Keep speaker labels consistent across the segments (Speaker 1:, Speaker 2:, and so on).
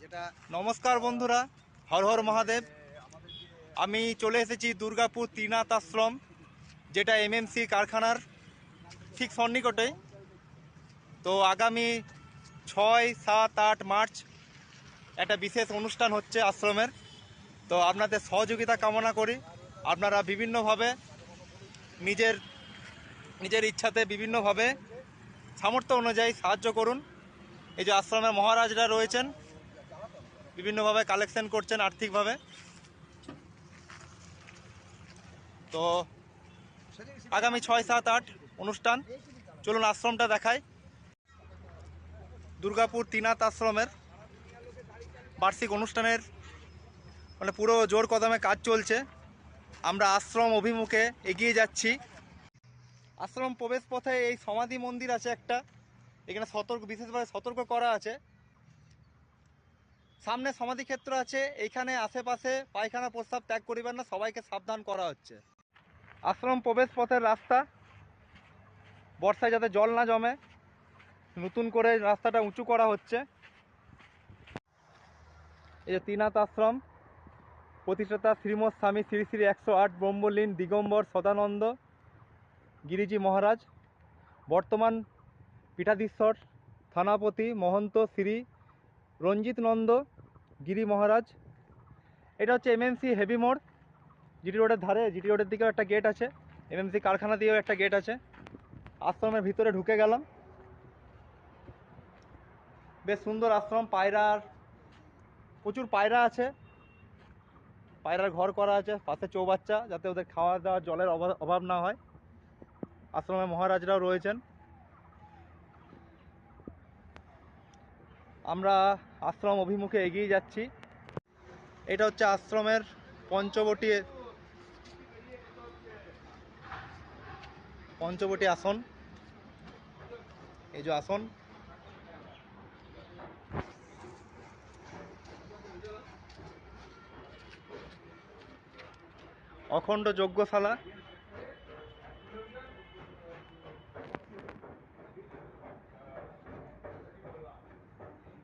Speaker 1: যেটা
Speaker 2: নমস্কার বন্ধুরা, হর হর মহাদেব। আমি চলে এসেছি দুর্গাপুর ত্রিনাথ আশ্রম, যেটা এমএমসি কারখানার ঠিক সন্নিকটেই তো আগামী ছয়, সাত, আট মার্চ একটা বিশেষ অনুষ্ঠান হচ্ছে আশ্রমের। তো আপনাদের সহযোগিতা কামনা করি। আপনারা বিভিন্নভাবে নিজের নিজের ইচ্ছাতে বিভিন্নভাবে সামর্থ্য অনুযায়ী সাহায্য করুন। এই যে আশ্রমের মহারাজরা রয়েছেন বিভিন্নভাবে কালেকশন করছেন আর্থিকভাবে। তো আগামী ছয়, সাত, আট অনুষ্ঠান, চলুন আশ্রমটা দেখায় দুর্গাপুর তিনাথ আশ্রমের বার্ষিক অনুষ্ঠানের মানে পুরো জোর কদমে কাজ চলছে। আমরা আশ্রম অভিমুখে এগিয়ে যাচ্ছি। আশ্রম প্রবেশ পথে এই সমাধি মন্দির আছে একটা। এখানে সতর্ক, বিশেষভাবে সতর্ক করা আছে। সামনে সমাধি ক্ষেত্র আছে, এইখানে আশেপাশে পায়খানা প্রস্তাব ত্যাগ করিবেন না, সবাইকে সাবধান করা হচ্ছে। আশ্রম প্রবেশ পথের রাস্তা, বর্ষায় যাতে জল না জমে, নতুন করে রাস্তাটা উঁচু করা হচ্ছে। এই যে তিনাথ আশ্রম, প্রতিষ্ঠাতা শ্রীমৎ স্বামী শ্রী শ্রী একশো আট ব্রহ্মলীন দিগম্বর সদানন্দ গিরিজি মহারাজ, বর্তমান পীঠাধীশ্বর, থানাপতি মহন্ত শ্রী রঞ্জিত নন্দ, গিরি মহারাজ। এটা হচ্ছে এমএমসি হেভি মোড় জিটি রোডের ধারে জিটি রোডের দিকেও একটা গেট আছে। এমএমসি কারখানা দিয়েও একটা গেট আছে। আশ্রমের ভিতরে ঢুকে গেলাম। বেশ সুন্দর আশ্রম, পায়রার, প্রচুর পায়রা আছে। পায়রার ঘর করা আছে, পাশে চৌবাচ্চা, যাতে ওদের খাওয়া দাওয়া জলের অভাব না হয়। আশ্রমে মহারাজরাও রয়েছেন। আমরা আশ্রম অভিমুখে এগিয়ে যাচ্ছি। এটা হচ্ছে আশ্রমের পঞ্চবটি পঞ্চবটি আসন। এই যে আসন। অখণ্ড যজ্ঞশালা।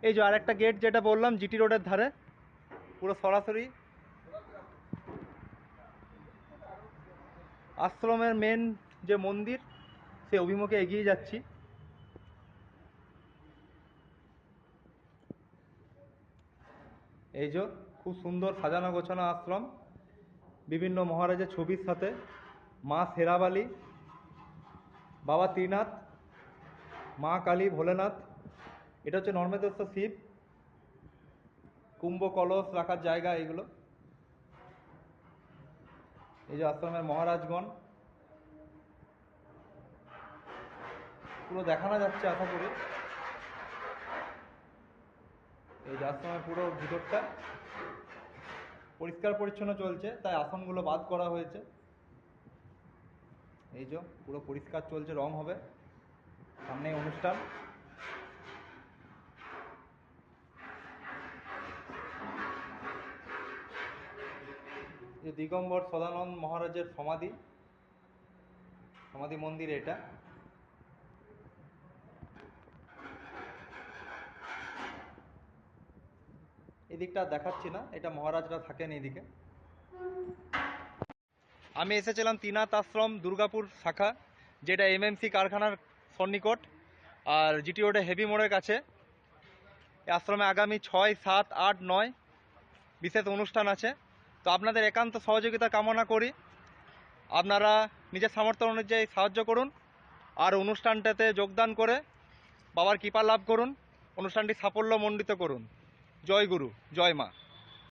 Speaker 2: এই যে আরেকটা গেট যেটা বললাম জিটি রোডের ধারে। পুরো সরাসরি। আশ্রমের মেন যে মন্দির সে অভিমুখে এগিয়ে যাচ্ছি। এই যে খুব সুন্দর সাজানো গোছানো আশ্রম। বিভিন্ন মহারাজের ছবির সাথে মা সেরাবালি, বাবা ত্রিনাথ, মা কালী ভোলেনাথ এটা হচ্ছে নর্মেদস্ত শিব কুম্ভ কলস রাখার জায়গা এগুলো। এই যে আশ্রমের মহারাজগণ। পুরো দেখানো যাচ্ছে আশা করি। এই আশ্রমের পুরো ভিতরটা পরিষ্কার পরিচ্ছন্ন চলছে, তাই আসনগুলো বাদ করা হয়েছে। এই যে পুরো পরিষ্কার চলছে, রং হবে। সামনে অনুষ্ঠান। যে দিগম্বর সদানন্দ মহারাজের সমাধি সমাধি মন্দির এটা। এদিকটা দেখাচ্ছি না, এটা মহারাজরা থাকেন এদিকে। আমি এসেছিলাম তিনাথ আশ্রম দুর্গাপুর শাখা, যেটা এমএমসি কারখানার সন্নিকট, আর জিটি রোডে হেভি মোড়ের কাছে। আশ্রমে আগামী ছয়, সাত, আট, নয় বিশেষ অনুষ্ঠান আছে। তো আপনাদের একান্ত সহযোগিতা কামনা করি। আপনারা নিজের সামর্থ্য অনুযায়ী সাহায্য করুন আর অনুষ্ঠানটাতে যোগদান করে বাবার কৃপা লাভ করুন, অনুষ্ঠানটি সাফল্য মণ্ডিত করুন। জয় গুরু, জয় মা।